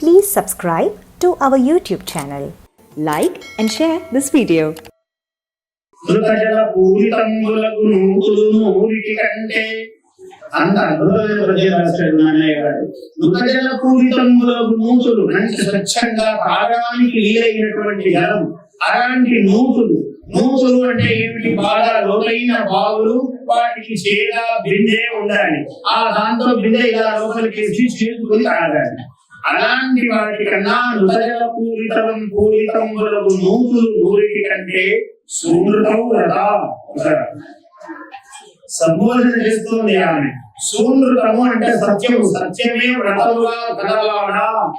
Please subscribe to our YouTube channel. Like and share this video. మృతజల పూరితంబులకు నూతులు నూరికి కంటే అంత అద్భుతమైన పద్యం మృతజల పూరితంబులకు నూతులు అంటే స్వచ్ఛంగా తాగడానికి వీలైనటువంటి జలం అలాంటి నూతులు నూతులు అంటే ఏమిటి బాగా లోతైన బావులు వాటికి చేద బిందె ఉండాలి ఆ దాంతో బిందె ఇలా లోపలికి వేసి చేసుకుని తాగాలి అలాంటి వాటి కన్నా నృతజల పూరితం పూరితంబులకు నూతులు నూరికి కంటే సూమృతం రథా సంబోధన చేస్తుంది ఆమె. సూనృతము అంటే సత్యము. సత్యమే వ్రతముగా కలవాడా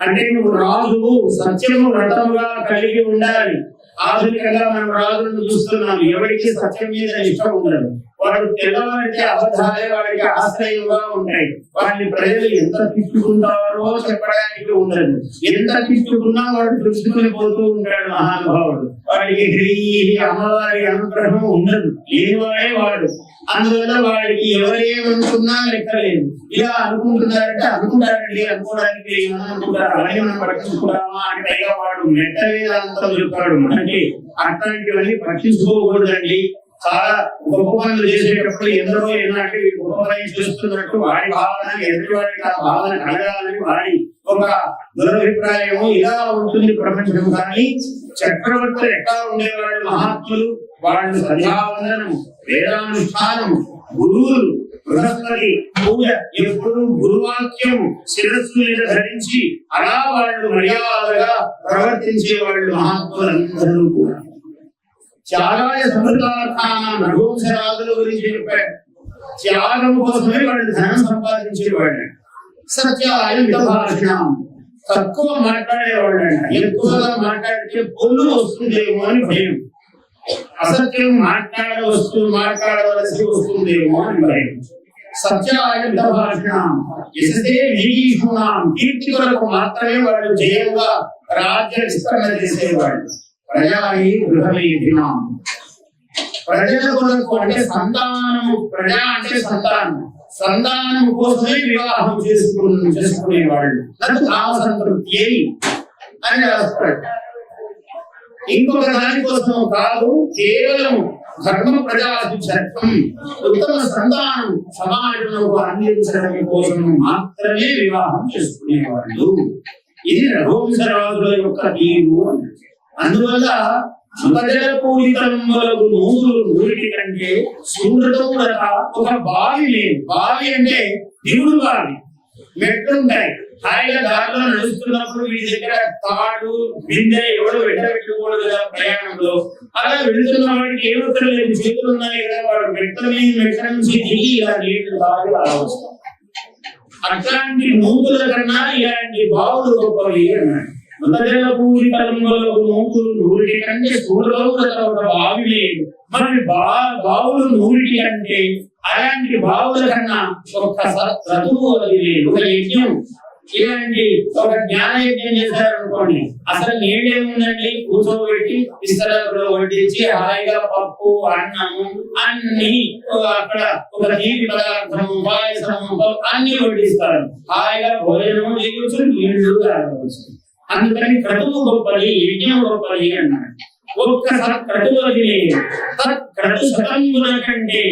అంటే నువ్వు రాజు సత్యము వ్రతముగా కలిగి ఉండాలి. ఆధునికంగా మనం రాజులను చూస్తున్నాం. ఎవరికి సత్యం మీద ఇష్టం ఉండదు. వాడు తెల్లవాడికి అబద్ధాలే వాడికి ఆశ్రయంగా ఉంటాయి. వాడిని ప్రజలు ఎంత తిట్టుకుంటారో చెప్పడానికి ఉండదు. ఎంత తిట్టుకున్నా వాడు తెలుసుకుని పోతూ ఉంటాడు మహానుభావుడు. వాడికి శ్రీ అమ్మవారి అనుగ్రహం ఉండదు. లేనివాడే వాడు. అందువల్ల వాడికి ఎవరేమనుకున్నా లెక్కలేదు. ఇలా అనుకుంటున్నారంటే అనుకుంటారండి. అనుకోవడానికి ఏమనుకుంటారు అలాగే మనం పట్టించుకుంటామా అని పైగా వాడు మెట్ట వేదాంతం చెప్పాడు. మనకి అట్లాంటివన్నీ పట్టించుకోకూడదండి. చాలా గొప్ప పనులు చేసేటప్పుడు ఎందరో ఎన్నాటి గొప్ప చేస్తున్నట్టు వారి భావన ఎదుటివాడికి ఆ భావన కలగాలని వారి ఒక దురభిప్రాయము ఇలా ఉంటుంది ప్రపంచం. కానీ చక్రవర్తులు ఎట్లా ఉండేవాళ్ళు? మహాత్ములు వాళ్ళు సంధ్యావందనం వేదానుష్ఠానము గురువులు బృహస్పతి పూజ ఎప్పుడు గురువాక్యం శిరస్సు మీద ధరించి అలా వాళ్ళు మర్యాదగా ప్రవర్తించే వాళ్ళు మహాత్ములందరూ కూడా. త్యాగాయ సమృద్ధార్థాన రఘువంశరాజుల గురించి చెప్పాడు. త్యాగం కోసమే వాళ్ళు ధనం సంపాదించేవాడు సత్యాయ మితభాషణం. తక్కువ మాట్లాడేవాడు ఎక్కువగా మాట్లాడితే పొల్లు వస్తుందేమో అని భయం. అసత్యం మాట్లాడ వస్తు మాట్లాడవలసి వస్తుందేమో అని భయం. సత్యాయ మితభాషణం. ఎసతే వీగీషుణాం కీర్తి కొరకు మాత్రమే వాళ్ళు జయంగా రాజ్య విస్తరణ చేసేవాడు. ప్రజాయి గృహమేధినాం ప్రజల కొరకు అంటే సంతానము ప్రజా అంటే సంతానం. సంతానము కోసమే వివాహం చేసుకుని చేసుకునేవాళ్ళు. నాకు కామ సంతృప్తి అని రాస్తాడు. ఇంకొక దానికోసం కాదు కేవలం ధర్మ ప్రజాధిపత్యం ఉత్తమ సంతానం సమాజంలో అందించడం కోసం మాత్రమే వివాహం చేసుకునేవాళ్ళు. ఇది రఘువంశరాజుల యొక్క తీరు అందువల్ల సుపజల నూతులు నూరికి కంటే సుమృతం ఒక బావి లేదు. బావి అంటే దిగుడు బావి. మెట్లుంటాయి. హాయిగా దారిలో నడుస్తున్నప్పుడు వీడి దగ్గర తాడు బిందె ఎవడు వెంటబెట్టకూడదు కదా ప్రయాణంలో. అలా వెళుతున్న వాడికి ఏమొక్కరు లేదు. చేతులు ఉన్నాయి కదా వాడు మెట్ల మీద మెట్ల నుంచి దిగి ఇలా నీళ్ళు తాగి అలా వస్తాం అట్లాంటి నూతుల కన్నా ఇలాంటి బావులు గొప్పవి అన్నాడు. మృతజల పూరితములకు నూతులు నూరికి కంటే సూర్యలోక బావి లేదు మరి బా బావులు నూరికి అంటే అలాంటి బావుల కన్నా ఒక స- క్రతువు అది లేదు ఒక యజ్ఞం ఇలాంటి ఒక జ్ఞాన యజ్ఞం చేశారనుకోండి అసలు నీళ్ళేముందండి కూర్చోబెట్టి ఇస్తరాకులో వడ్డించి హాయిగా పప్పు అన్నము అన్ని అక్కడ ఒక తీపి పదార్థము పాయసము అన్ని వడ్డిస్తారు హాయిగా భోజనము చేయవచ్చు నీళ్ళు తాగవచ్చు అందుకని క్రతువు గొప్పది యజ్ఞం గొప్పది అన్నాడు. ఒక్క సత్ సత్క్రతు అది క్రతు కంటే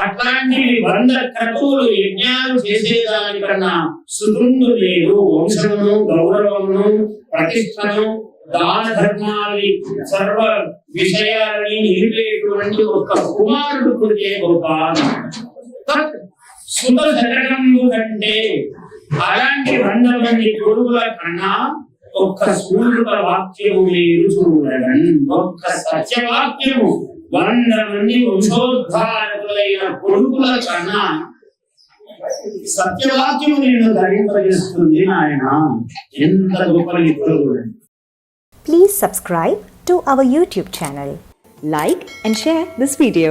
అట్లాంటివి వంద క్రతువులు యజ్ఞాలు చేసేదానికన్నా సుతుండు లేదు వంశమును గౌరవమును ప్రతిష్టను దాన ధర్మాలని సర్వ విషయాలని నిలిపేటువంటి ఒక కుమారుడు పుడితే గొప్ప సుత శతకంబు కంటే అలాంటి వంద మంది కొడుకుల కన్నా ఒక్క సూర్యుల వాక్యము మీరు చూడడం ఒక్క సత్యవాక్యము వంద మంది వంశోద్ధారకులైన కొడుకుల కన్నా సత్యవాక్యము నేను ధరింపజేస్తుంది ఆయన ఎంత గొప్ప నిపుణుడు Please subscribe to our YouTube channel. Like and share this video.